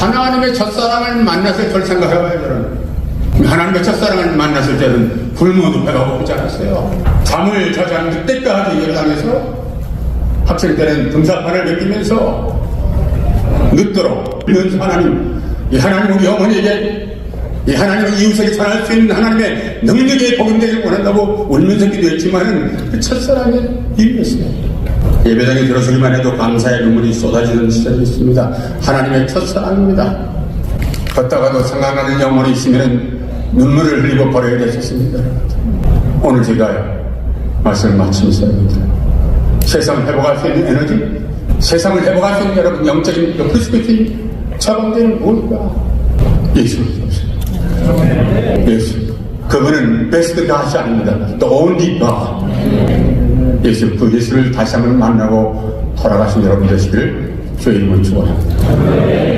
하나님의 첫사랑을 만났을 걸 생각해봐요, 저는. 하나님의 첫사랑을 만났을 때는 굶어도 배가 고프지 않았어요. 잠을 자지 않는 때까지 일어나면서 학생 때는 등산판을 베끼면서 늦도록 있는 하나님, 이 하나님 우리 어머니에게 이 하나님의 이웃에게 전할 수 있는 하나님의 능력의 복음되기를 원한다고 울면서 기도했지만은 그 첫사랑의 일이었어요. 예배당에 들어서기만 해도 감사의 눈물이 쏟아지는 시절이 있습니다. 하나님의 첫사랑입니다. 걷다가도 생각나는 영혼이 있으면 눈물을 흘리고 버려야 되셨습니다. 오늘 제가 말씀을 마치면서 합니다. 세상을 회복할 수 있는 에너지, 세상을 회복할 수 있는 여러분 영적인 그 프스페티 처방되는 무엇인가? 예수입니다. 예수. 그분은 베스트 가시 아닙니다. 또 only God. 예수, 그 예수를 다시 한번 만나고 돌아가신 여러분 되시길 주의 이름으로 축원합니다.